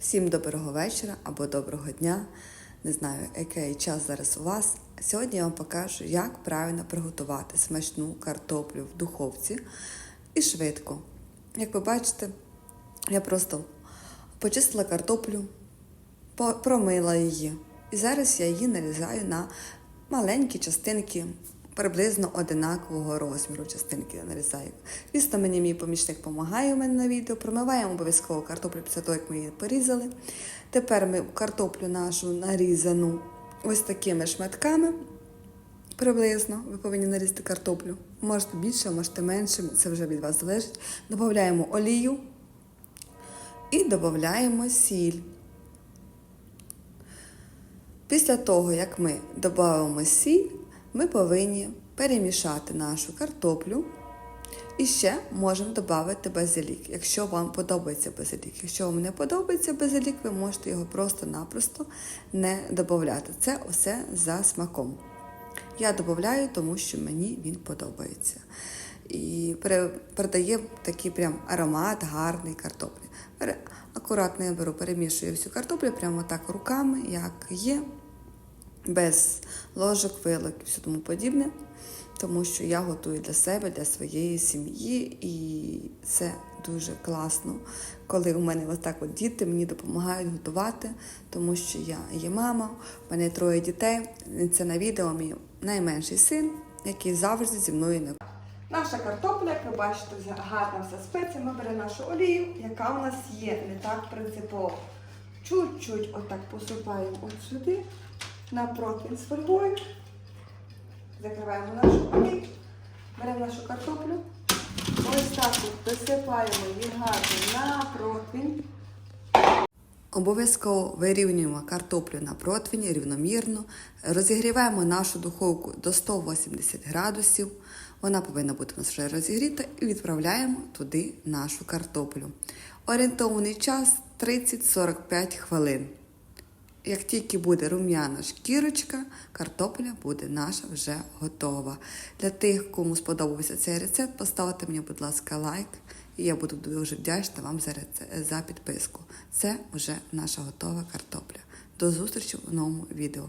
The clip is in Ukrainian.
Всім доброго вечора або доброго дня. Не знаю, який час зараз у вас. Сьогодні я вам покажу, як правильно приготувати смачну картоплю в духовці і швидко. Як ви бачите, я просто почистила картоплю, промила її. І зараз я її нарізаю на маленькі частинки, приблизно одинакового розміру частинки я нарізаю. Звісно, мені мій помічник допомагає у мене на відео. Промиваємо обов'язково картоплю після того, як ми її порізали. Тепер ми картоплю нашу нарізану ось такими шматками. Приблизно ви повинні нарізати картоплю. Можете більше, можете менше, це вже від вас залежить. Додаємо олію і додаємо сіль. Після того, як ми додаємо сіль, ми повинні перемішати нашу картоплю. І ще можемо додати базилік, якщо вам подобається базилік. Якщо вам не подобається базилік, ви можете його просто-напросто не додати. Це все за смаком. Я додаю, тому що мені він подобається. І передає такий прям аромат гарний картоплі. Акуратно я беру, перемішую всю картоплю прямо так руками, як є, без ложок, вилок і все тому подібне. Тому що я готую для себе, для своєї сім'ї, і це дуже класно, коли у мене ось так от діти мені допомагають готувати, тому що я є мама, в мене троє дітей. Це на відео мій найменший син, який завжди зі мною на Наша картопля, як ви бачите, гарна вся спеція. Ми беремо нашу олію, яка у нас є не так принципово. Чуть-чуть отак посипаємо от сюди, на противень з фольгою. Закриваємо нашу олію, беремо нашу картоплю. Ось так от досипаємо її гарно на противень. Обов'язково вирівнюємо картоплю на противні рівномірно, розігріваємо нашу духовку до 180 градусів. Вона повинна бути у нас вже розігріта і відправляємо туди нашу картоплю. Орієнтовний час 30-45 хвилин. Як тільки буде рум'яна шкірочка, картопля буде наша вже готова. Для тих, кому сподобався цей рецепт, поставте мені, будь ласка, лайк. І я буду дуже вдячна вам за, реце- за підписку. Це вже наша готова картопля. До зустрічі в новому відео.